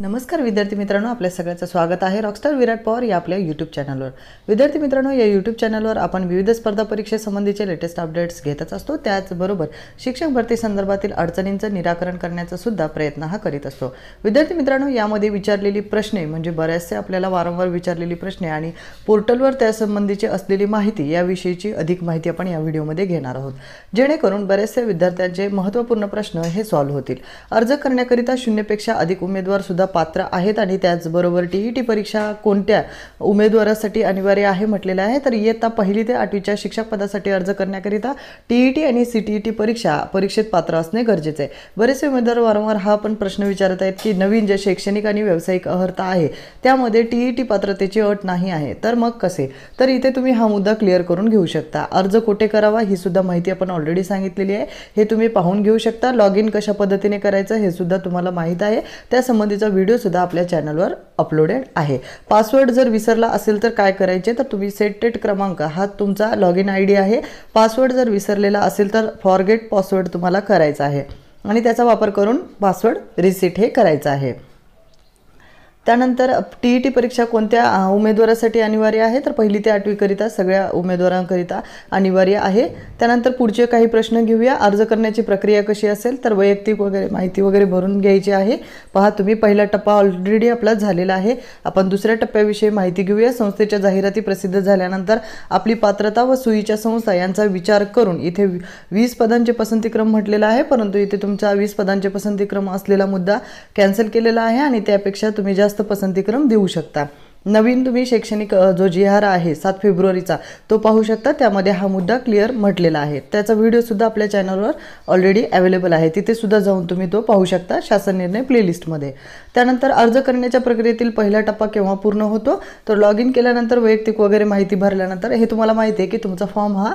नमस्कार विद्यार्थी मित्रांनो आपल्या सगळ्यांचं स्वागत आहे रॉकस्टार विराट पवार या आपल्या यूट्यूब चॅनलवर विद्यार्थी मित्रांनो या यूट्यूब चॅनलवर आपण विविध स्पर्धा परीक्षेसंबंधीचे लेटेस्ट अपडेट्स घेतच असतो. त्याचबरोबर शिक्षक भरती संदर्भातील अडचणींचं निराकरण करण्याचा सुद्धा प्रयत्न हा करीत असतो. विद्यार्थी मित्रांनो यामध्ये विचारलेली प्रश्ने म्हणजे बऱ्याचसे आपल्याला वारंवार विचारलेली प्रश्ने आणि पोर्टलवर त्यासंबंधीची असलेली माहिती याविषयीची अधिक माहिती आपण या व्हिडिओमध्ये घेणार आहोत. जेणेकरून बरेचसे विद्यार्थ्यांचे महत्त्वपूर्ण प्रश्न हे सॉल्व्ह होतील. अर्ज करण्याकरिता शून्यपेक्षा अधिक उमेदवार सुद्धा पात्र आहेत आणि त्याचबरोबर टी ई टी परीक्षा कोणत्या उमेदवारासाठी अनिवार्य आहे म्हटलेलं आहे. तर इयत्ता पहिली ते आठवीच्या शिक्षक पदासाठी अर्ज करण्याकरिता टी ई टी आणि सी टी ई टी परीक्षा परीक्षेत पात्र असणे गरजेचे आहे. बरेचसे उमेदवार वारंवार हा पण प्रश्न विचारत आहेत की नवीन जे शैक्षणिक आणि व्यावसायिक अर्हता आहे त्यामध्ये टी ई टी पात्रतेची अट नाही आहे तर मग कसे? तर इथे तुम्ही हा मुद्दा क्लिअर करून घेऊ शकता. अर्ज कुठे करावा ही सुद्धा माहिती आपण ऑलरेडी सांगितलेली आहे. हे तुम्ही पाहून घेऊ शकता. लॉग इन कशा पद्धतीने करायचं हे सुद्धा तुम्हाला माहीत आहे. त्या व्हिडिओसुद्धा आपल्या चॅनलवर अपलोडेड आहे. पासवर्ड जर विसरला असेल तर काय करायचे? तर तुम्ही सेटेट क्रमांक हा तुमचा लॉग इन आय डी आहे. पासवर्ड जर विसरलेला असेल तर फॉरगेट पासवर्ड तुम्हाला करायचा आहे. आणि त्याचा वापर करून पासवर्ड रिसीट हे करायचं आहे. त्यानंतर टी ई टी परीक्षा कोणत्या उमेदवारासाठी अनिवार्य आहे? तर पहिली ते आठवीकरिता सगळ्या उमेदवारांकरिता अनिवार्य आहे. त्यानंतर पुढचे काही प्रश्न घेऊया. अर्ज करण्याची प्रक्रिया कशी असेल? तर वैयक्तिक वगैरे माहिती वगैरे भरून घ्यायची आहे. पहा तुम्ही पहिला टप्पा ऑलरेडी आपला झालेला आहे. आपण दुसऱ्या टप्प्याविषयी माहिती घेऊया. संस्थेच्या जाहिराती प्रसिद्ध झाल्यानंतर आपली पात्रता व सुईच्या संस्था यांचा विचार करून इथे वी- वीस पदांचे पसंतीक्रम म्हटलेला आहे. परंतु इथे तुमचा वीस पदांचे पसंतीक्रम असलेला मुद्दा कॅन्सल केलेला आहे आणि त्यापेक्षा तुम्ही जास्त पसंतीक्रम देऊ शकता. नवीन तुम्ही शैक्षणिक जो जी आर आहे सात फेब्रुवारीचा तो पाहू शकता. त्यामध्ये हा मुद्दा क्लिअर म्हटलेला आहे. त्याचा व्हिडिओसुद्धा आपल्या चॅनलवर ऑलरेडी अवेलेबल आहे. तिथेसुद्धा जाऊन तुम्ही तो पाहू शकता शासन निर्णय प्लेलिस्टमध्ये त्यानंतर अर्ज करण्याच्या प्रक्रियेतील पहिला टप्पा केव्हा पूर्ण होतो? तर लॉग इन केल्यानंतर वैयक्तिक वगैरे माहिती भरल्यानंतर हे तुम्हाला माहिती आहे की तुमचा फॉर्म हा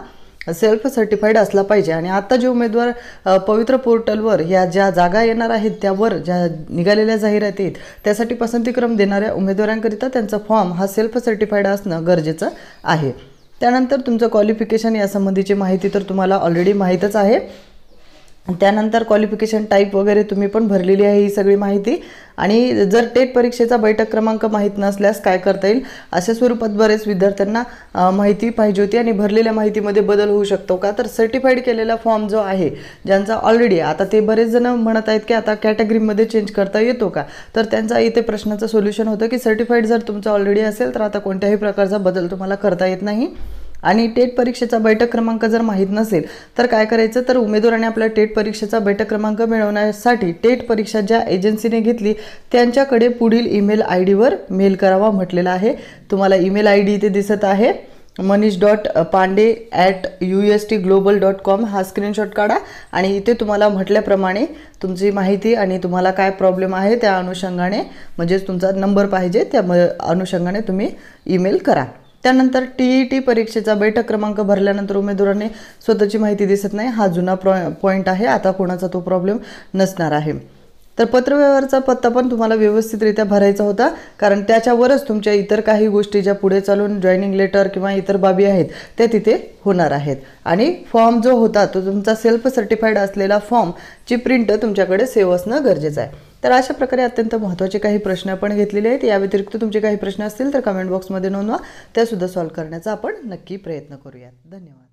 सेल्फ सर्टिफाईड असला पाहिजे. आणि आता जे उमेदवार पवित्र पोर्टलवर या ज्या जागा येणार आहेत त्यावर ज्या निघालेल्या जाहिरातीत त्यासाठी पसंतीक्रम देणाऱ्या उमेदवारांकरिता त्यांचा फॉर्म हा सेल्फ सर्टिफाईड असणं गरजेचं आहे. त्यानंतर तुमचं क्वालिफिकेशन यासंबंधीची माहिती तर तुम्हाला ऑलरेडी माहीतच आहे. त्यानंतर क्वालिफिकेशन टाईप वगैरे तुम्ही पण भरलेली आहे ही सगळी माहिती. आणि जर टेट परीक्षेचा बैठक क्रमांक माहीत नसल्यास काय करता येईल? अशा स्वरूपात बरेच विद्यार्थ्यांना माहिती पाहिजे होती आणि भरलेल्या माहितीमध्ये बदल होऊ शकतो का? तर सर्टिफाईड केलेला फॉर्म जो आहे ज्यांचा ऑलरेडी आता ते बरेच जण म्हणत आहेत की आता कॅटेगरीमध्ये चेंज करता येतो का? तर त्यांचा इथे प्रश्नाचं सोल्युशन होतं की सर्टिफाईड जर तुमचं ऑलरेडी असेल तर आता कोणत्याही प्रकारचा बदल तुम्हाला करता येत नाही. आणि टेट परीक्षेचा बैठक क्रमांक जर माहीत नसेल तर काय करायचं? तर उमेदवाराने आपल्या टेट परीक्षेचा बैठक क्रमांक मिळवण्यासाठी टेट परीक्षा ज्या एजन्सीने घेतली त्यांच्याकडे पुढील ईमेल आय डीवर मेल करावा म्हटलेला आहे. तुम्हाला ईमेल आय डी इथे दिसत आहे. Manish dot Pande at U S T global dot com हा स्क्रीनशॉट काढा आणि इथे तुम्हाला म्हटल्याप्रमाणे तुमची माहिती आणि तुम्हाला काय प्रॉब्लेम आहे त्या अनुषंगाने म्हणजेच तुमचा नंबर पाहिजे त्या म- अनुषंगाने तुम्ही ईमेल करा. त्यानंतर टी ई टी परीक्षेचा बैठक क्रमांक भरल्यानंतर उमेदवाराने स्वतःची माहिती दिसत नाही. हा जुना प्रॉ पॉईंट आहे. आता कोणाचा तो प्रॉब्लेम नसणार आहे. तर पत्रव्यवहारचा पत्ता पण तुम्हाला व्यवस्थितरित्या भरायचा होता. कारण त्याच्यावरच तुमच्या इतर काही गोष्टी ज्या पुढे चालून जॉईनिंग लेटर किंवा इतर बाबी आहेत त्या तिथे होणार आहेत. आणि फॉर्म जो होता तो तुमचा सेल्फ सर्टिफाईड असलेला फॉर्मची प्रिंट तुमच्याकडे सेव्ह असणं गरजेचं आहे. तर अशा प्रकारे अत्यंत महत्त्वाचे काही प्रश्न आपण घेतलेले आहेत. या व्यतिरिक्त तुमचे काही प्रश्न असतील तर कमेंट बॉक्समध्ये नोंदवा. त्यासुद्धा सॉल्व्ह करण्याचा आपण नक्की प्रयत्न करूयात. धन्यवाद.